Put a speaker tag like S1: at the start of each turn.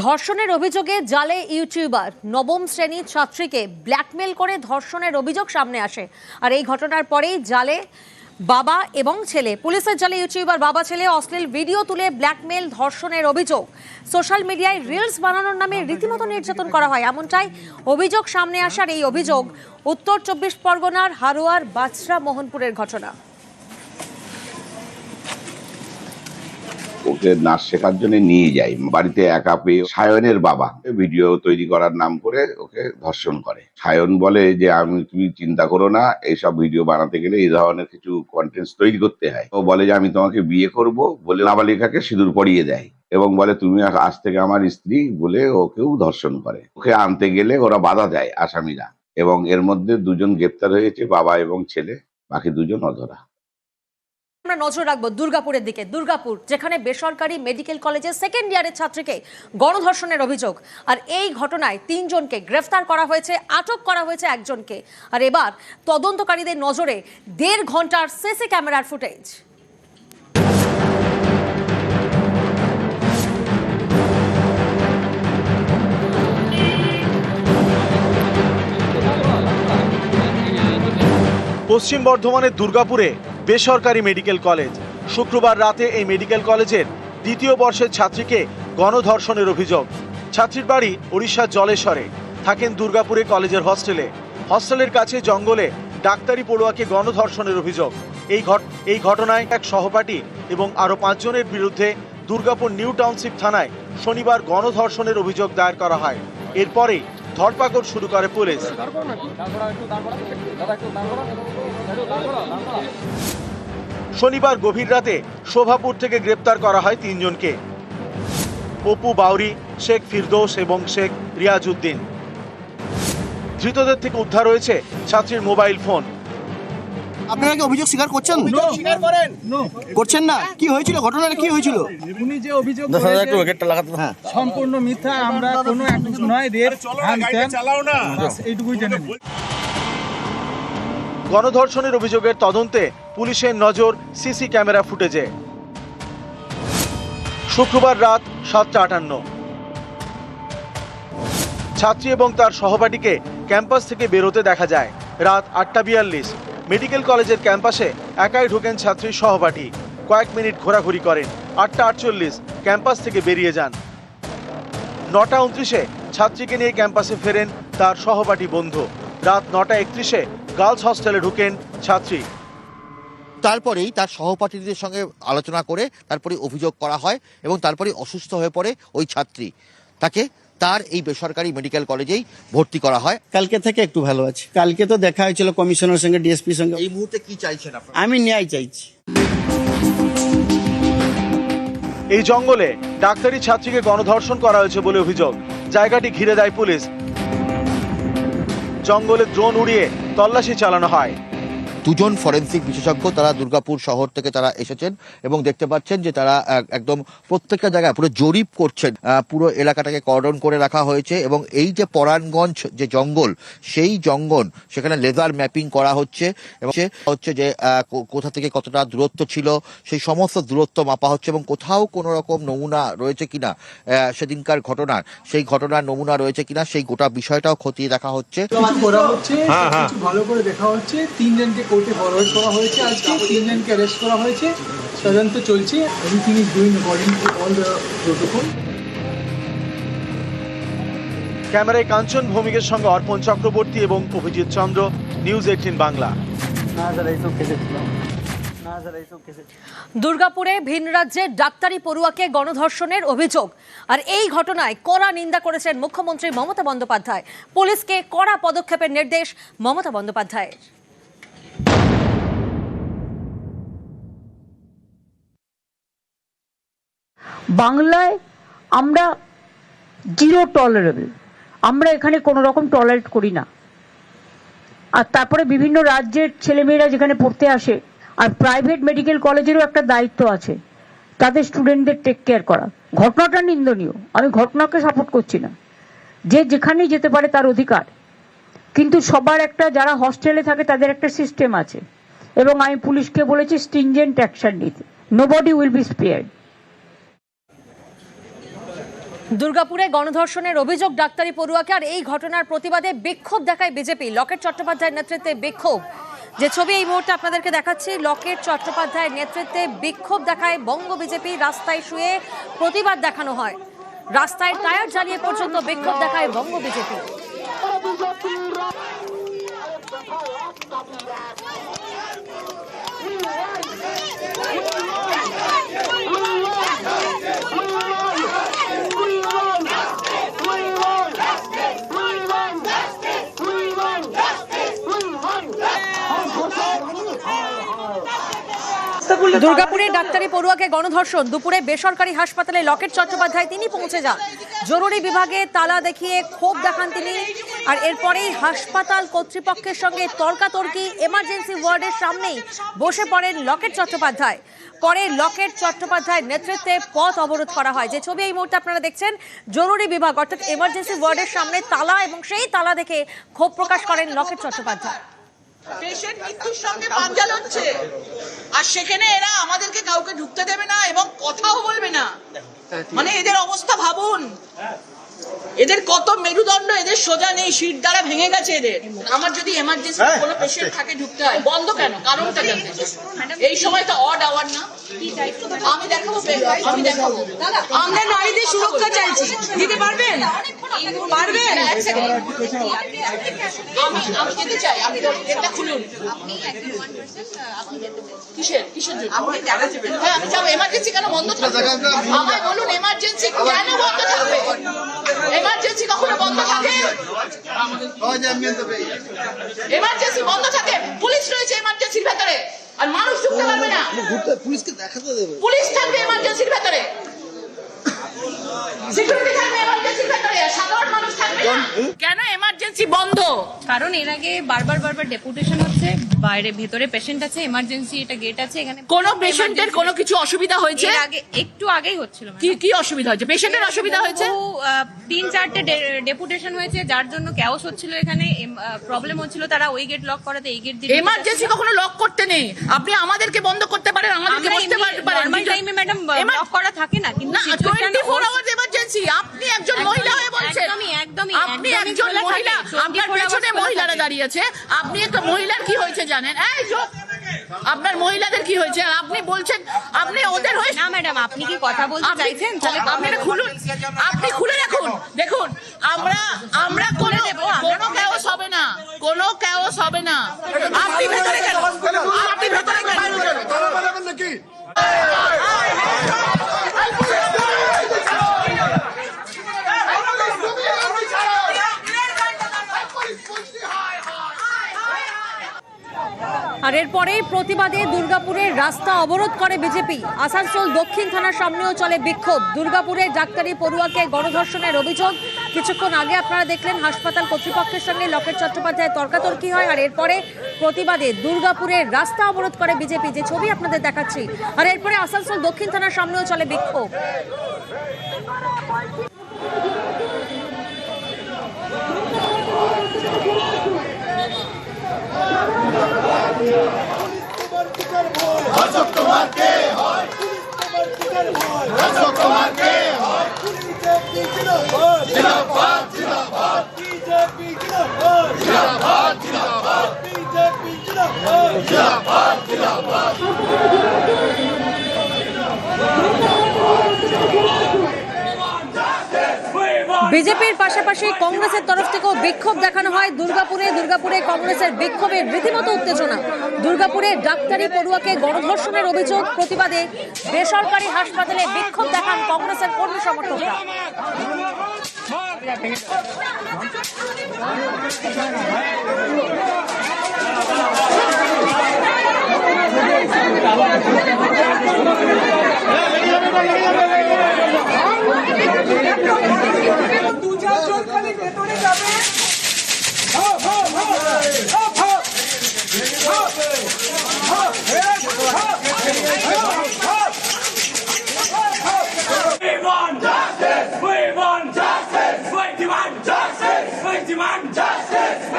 S1: ধর্ষণের অভিযোগে জালে ইউটিউবার নবম শ্রেণির ছাত্রীকে ব্ল্যাকমেল করে ধর্ষণের অভিযোগ সামনে আসে। আর এই ঘটনার পরেই জালে বাবা এবং ছেলে, পুলিশের জালে ইউটিউবার বাবা, ছেলে অশ্লীল ভিডিও তুলে ব্ল্যাকমেল ধর্ষণের অভিযোগ। সোশ্যাল মিডিয়ায় রিলস বানানোর নামে রীতিমতো নির্যাতন করা হয়। এমনটাই অভিযোগ সামনে আসার এই অভিযোগ উত্তর চব্বিশ পরগনার হারোয়ার বাছরা মোহনপুরের ঘটনা।
S2: নাচ শেখার জন্য নিয়ে যাই। বাড়িতে একা পেয়ে সায়নের বাবা ভিডিও তৈরি করার নাম করে ওকে ধর্ষণ করে। সায়ন বলে যে, আমি, তুমি চিন্তা করো না, এইসব ভিডিও বানাতে গেলে এই ধরনের কিছু কন্টেন্ট তৈরি করতে হয়। ও বলে যে, আমি তোমাকে বিয়ে করব বলে নাবালিকাকে সিঁদুর পরিয়ে দেয় এবং বলে, তুমি আজ থেকে আমার স্ত্রী বলে ওকেও ধর্ষণ করে। ওকে আনতে গেলে ওরা বাধা দেয় আসামিরা এবং এর মধ্যে দুজন গ্রেপ্তার হয়েছে, বাবা এবং ছেলে, বাকি দুজন অধরা।
S1: আমরা নজর রাখব দুর্গাপুরের দিকে। দুর্গাপুর, যেখানে বেসরকারি মেডিকেল কলেজের সেকেন্ড ইয়ারের ছাত্রীকে গণধর্ষণের অভিযোগ। আর এই ঘটনায় তিনজনকে গ্রেফতার করা হয়েছে, আটক করা হয়েছে একজনকে। আর এবার তদন্তকারীদের নজরে দেড় ঘণ্টার সিসি ক্যামেরার ফুটেজ।
S3: পশ্চিম বর্ধমানের দুর্গাপুরে বেসরকারি মেডিকেল কলেজ। শুক্রবার রাতে এই মেডিকেল কলেজের দ্বিতীয় বর্ষের ছাত্রীকে গণধর্ষণের অভিযোগ। ছাত্রীর বাড়ি ওড়িশার জলেশ্বরে। থাকেন দুর্গাপুরে কলেজের হস্টেলে। হস্টেলের কাছে জঙ্গলে ডাক্তারি পড়ুয়াকে গণধর্ষণের অভিযোগ। এই এই ঘটনায় এক সহপাঠী এবং আরও পাঁচজনের বিরুদ্ধে দুর্গাপুর নিউ টাউনশিপ থানায় শনিবার গণধর্ষণের অভিযোগ দায়ের করা হয়। এরপরেই ধরপাকড় শুরু করে পুলিশ। শনিবার গভীর রাতে শোভাপুর থেকে গ্রেপ্তার করা হয় তিনজনকে। অপু বাউরি, শেখ ফিরদৌস এবং শেখ রিয়াজ উদ্দিন ধৃতদের থেকে উদ্ধার হয়েছে ছাত্রীর মোবাইল ফোন।
S4: আপনারা কি অভিযোগ স্বীকার করছেন? করছেন না? কি হয়েছিল? ঘটনাটা কি হয়েছিল?
S5: উনি যে অভিযোগ
S4: হ্যাঁ।
S5: সম্পূর্ণ মিথ্যা আমরা কোনো নয় রেপ হ্যান ত্যান, বাস এইটুকুই জেনে
S3: গণধর্ষণের অভিযোগের তদন্তে পুলিশের নজর সিসি ক্যামেরা ফুটেজে। শুক্রবার রাত সাতটা আটান্ন। ছাত্রী এবং তার সহপাঠীকে ক্যাম্পাস থেকে বেরোতে দেখা যায়। রাত আটটা বিয়াল্লিশ। মেডিকেল কলেজের ক্যাম্পাসে একাই ঢোকেন ছাত্রীর সহপাঠী। কয়েক মিনিট ঘোরাঘুরি করেন। আটটা আটচল্লিশ, ক্যাম্পাস থেকে বেরিয়ে যান। নটা উনত্রিশে ছাত্রীকে নিয়ে ক্যাম্পাসে ফেরেন তার সহপাঠী বন্ধু। রাত নটা একত্রিশে গার্লস হস্টেলে ঢুকেন ছাত্রী।
S6: তারপরেই তার সহপাঠীদের সঙ্গে আলোচনা করে তারপরে অভিযোগ করা হয় এবং তারপরে অসুস্থ হয়ে পড়ে ওই ছাত্রী। তাকে তার এই বেসরকারি মেডিকেল কলেজেই ভর্তি করা হয়।
S4: কালকে থেকে একটু ভালো আছে। কালকে তো দেখা হয়েছিল কমিশনের সঙ্গে ডিএসপির সঙ্গে।
S6: এই মুহূর্তে কি চাইছেন আপনারা?
S4: আমি ন্যায় চাইছি।
S3: এই জঙ্গলে ডাক্তারি ছাত্রীকে গণধর্ষণ করা হয়েছে বলে অভিযোগ। জায়গাটি ঘিরে দেয় পুলিশ। জঙ্গলে ড্রোন উড়িয়ে তল্লাশি চালানো হয়।
S6: দুজন ফরেন্সিক বিশেষজ্ঞ তারা দুর্গাপুর শহর থেকে তারা এসেছেন এবং দেখতে পাচ্ছেন যে তারা একদম প্রত্যেকটা জায়গায় পুরো জরিপ করছেন। আহ, পুরো এলাকাটাকে কর্ডন করে রাখা হয়েছে এবং এই যে পরাণগঞ্জ যে জঙ্গল সেই জঙ্গল সেখানে লেজার ম্যাপিং করা হচ্ছে এবং সে হচ্ছে যে কো- কোথা থেকে কতটা দূরত্ব ছিল সেই সমস্ত দূরত্ব মাপা হচ্ছে এবং কোথাও কোনো রকম নমুনা রয়েছে কিনা সেদিনকার ঘটনার। সেই ঘটনার নমুনা রয়েছে কিনা সেই গোটা বিষয়টাও খতিয়ে দেখা হচ্ছে।
S5: কিছু করা ভালো করে দেখা হচ্ছে। তিনজনকে কোর্টে ফরওয়ার্ড করা হয়েছে আজকে তিনজনকে অ্যারেস্ট করা হয়েছে। তদন্ত চলছে everything is doing according to all the protocol
S3: ক্যামেরায় কাঞ্চন ভৌমিকের সঙ্গে অর্পণ চক্রবর্তী এবং অভিজিৎ চন্দ্র নিউজ এইটিন বাংলা।
S1: দুর্গাপুরে ভিন রাজ্যের ডাক্তারি পড়ুয়াকে গণধর্ষণের অভিযোগ। আর এই ঘটনায় কড়া নিন্দা করেছেন মুখ্যমন্ত্রী মমতা বন্দ্যোপাধ্যায়। পুলিশকে কড়া পদক্ষেপের নির্দেশ মমতা বন্দ্যোপাধ্যায়ের।
S7: বাংলায় আমরা জিরো টলারেবল আমরা এখানে কোনো রকম টলারেট করি না। আর তারপরে বিভিন্ন রাজ্যের ছেলেমেয়েরা যেখানে পড়তে আসে, আর প্রাইভেট মেডিকেল কলেজেরও একটা দায়িত্ব আছে, তাদের স্টুডেন্টদের টেক কেয়ার করা। ঘটনাটা নিন্দনীয়। আমি ঘটনাকে সাপোর্ট করছি না। যে যেখানেই যেতে পারে তার অধিকার। কিন্তু সবার একটা, যারা হস্টেলে থাকে তাদের একটা সিস্টেম আছে। এবং আমি পুলিশকে বলেছি স্ট্রিনজেন্ট অ্যাকশন নিতে। নোবডি উইল বি স্পেয়ার্ড
S1: দুর্গাপুরে গণধর্ষণের অভিযোগ ডাক্তারি পড়ুয়াকে আর এই ঘটনার প্রতিবাদে বিক্ষোভ দেখায় বিজেপি লকেট চট্টোপাধ্যায়ের নেতৃত্বে বিক্ষোভ যে ছবি এই মুহূর্তে আপনাদেরকে দেখাচ্ছি লকেট চট্টোপাধ্যায়ের নেতৃত্বে বিক্ষোভ দেখায় বঙ্গ বিজেপি রাস্তায় শুয়ে প্রতিবাদ দেখানো হয় রাস্তায় টায়ার জ্বালিয়ে পর্যন্ত বিক্ষোভ দেখায় বঙ্গ বিজেপি দুর্গাপুরে ডাক্তারি পড়ুয়াকে গণধর্ষণ। দুপুরে বেসরকারি হাসপাতালে লকেট চট্টোপাধ্যায় তিনি পৌঁছে যান। জরুরি বিভাগে তালা দেখিয়ে ক্ষোভ দেখান তিনি। আর এরপরেই হাসপাতাল কর্তৃপক্ষের সঙ্গে তর্কাতর্কি এমার্জেন্সি ওয়ার্ডের সামনেই বসে পড়েন লকেট চট্টোপাধ্যায়। পরে লকেট চট্টোপাধ্যায়ের নেতৃত্বে পথ অবরোধ করা হয়। যে ছবি এই মুহূর্তে আপনারা দেখছেন, জরুরি বিভাগ, অর্থাৎ এমার্জেন্সি ওয়ার্ডের সামনে তালা এবং সেই তালা দেখে ক্ষোভ প্রকাশ করেন লকেট চট্টোপাধ্যায়।
S8: পেশেন্ট মৃত্যুর সঙ্গে পাঞ্জাল হচ্ছে আর সেখানে এরা আমাদেরকে কাউকে ঢুকতে দেবে না এবং কথাও বলবে না। মানে এদের অবস্থা ভাবুন। এদের কত মেরুদণ্ড এদের সোজা নেই সিট দ্বারা ভেঙে গেছে এদের। আমার যদি এমার্জেন্সি কোনো পেশেন্ট থাকে ঢুকতে হয় বন্ধ কেন? কারণটা কেন এই সময় তো অড আওয়ার না? আমি দেখাবো আমি দেখাবো। আমরা নারীদের সুরক্ষা চাইছি। দিতে পারবেন? পারবেন আমি আমি যেতে চাই আপনি এটা খুলুন কিসের কিসের জন্য হ্যাঁ আমি যাব এমার্জেন্সি কেন বন্ধ থাকবে? আমায় বলুন এমার্জেন্সি কেন বন্ধ থাকবে? এমার্জেন্সি কখনো বন্ধ থাকে এমার্জেন্সি বন্ধ থাকে পুলিশ রয়েছে এমার্জেন্সির ভেতরে আর মানুষ ঢুকতে পারবে না
S4: পুলিশকে দেখাতে দেবে
S8: পুলিশ থাকবে এমার্জেন্সির ভেতরে। সিকিউরিটি থাকবে এমার্জেন্সির ভেতরে সাধারণ মানুষ থাকবে না। কেন এমার্জেন্সি বন্ধ?
S9: কারণ এর আগে বারবার বারবার ডেপুটেশন হচ্ছে বাইরে ভেতরে পেশেন্ট আছে এমার্জেন্সি এটা গেট আছে এখানে
S8: কোন পেশেন্টের কোনো কিছু অসুবিধা হয়েছে?
S9: এর আগে একটু আগেই হচ্ছিল
S8: কি কি অসুবিধা হয়েছে? পেশেন্টের অসুবিধা হয়েছে?
S9: তিন চারটে ডেপুটেশন হয়েছে যার জন্য ক্যাওস হচ্ছিল এখানে প্রবলেম হচ্ছিল তারা ওই গেট লক করাতে এই গেট দিয়ে
S8: এমার্জেন্সি কখনো লক করতে নেই। আপনি আমাদেরকে বন্ধ করতে পারেন আমাদেরকে বসতে পারেন
S9: নর্মাল টাইমে ম্যাডাম লক করা থাকে না কিন্তু
S8: না
S9: situation
S8: এমার্জেন্সি আপনি একজন মহিলা হয়ে বলছেন। আপনি একজন মহিলা
S9: 24
S8: আপনার পেছনে মহিলারা
S9: থাকে।
S8: দাঁড়িয়ে আছে। আপনি একটা মহিলার কি হয়েছে জানেন? এই। আপনার মহিলাদের কি হয়েছে? আপনি বলছেন আপনি ওদের হয়ে
S9: না ম্যাডাম আপনি কি কথা বলতে চাইছেন? তাহলে
S8: আপনি খুলুন আপনি খুলে রাখুন দেখুন আমরা আমরা কোনো কোনো ক্যাওস হবে না কোনো ক্যাওস হবে না। আপনি ভেতরে কেন আপনি ভেতরে কেন
S1: আর এরপরেই প্রতিবাদে দুর্গাপুরের রাস্তা অবরোধ করে বিজেপি। আসানসোল দক্ষিণ থানার সামনেও চলে বিক্ষোভ। দুর্গাপুরে ডাক্তারি পড়ুয়াকে গণধর্ষণের অভিযোগ। কিছুক্ষণ আগে আপনারা দেখলেন হাসপাতাল কর্তৃপক্ষের সঙ্গে লকেট চট্টোপাধ্যায় তর্কাতর্কি হয়। আর এরপরে প্রতিবাদে দুর্গাপুরের রাস্তা অবরোধ করে বিজেপি। যে ছবি আপনাদের দেখাচ্ছি। আর এরপরে আসানসোল দক্ষিণ থানার সামনেও চলে বিক্ষোভ। অশোক তোমার কে হয় অশোক তোমার কে হয় জিন্দাবাদ জিন্দাবাদ জিন্দাবাদ জিন্দাবাদ জিন্দাবাদ জিন্দাবাদ বিজেপির পাশাপাশি কংগ্রেসের তরফ থেকেও বিক্ষোভ দেখানো হয়। দুর্গাপুরে দুর্গাপুরে কংগ্রেসের বিক্ষোভের রীতিমতো উত্তেজনা। দুর্গাপুরে ডাক্তারি পড়ুয়াকে গণধর্ষণের অভিযোগ প্রতিবাদে বেসরকারি হাসপাতালে বিক্ষোভ দেখান কংগ্রেসের কর্মী সমর্থকরা। demand justice! We demand justice!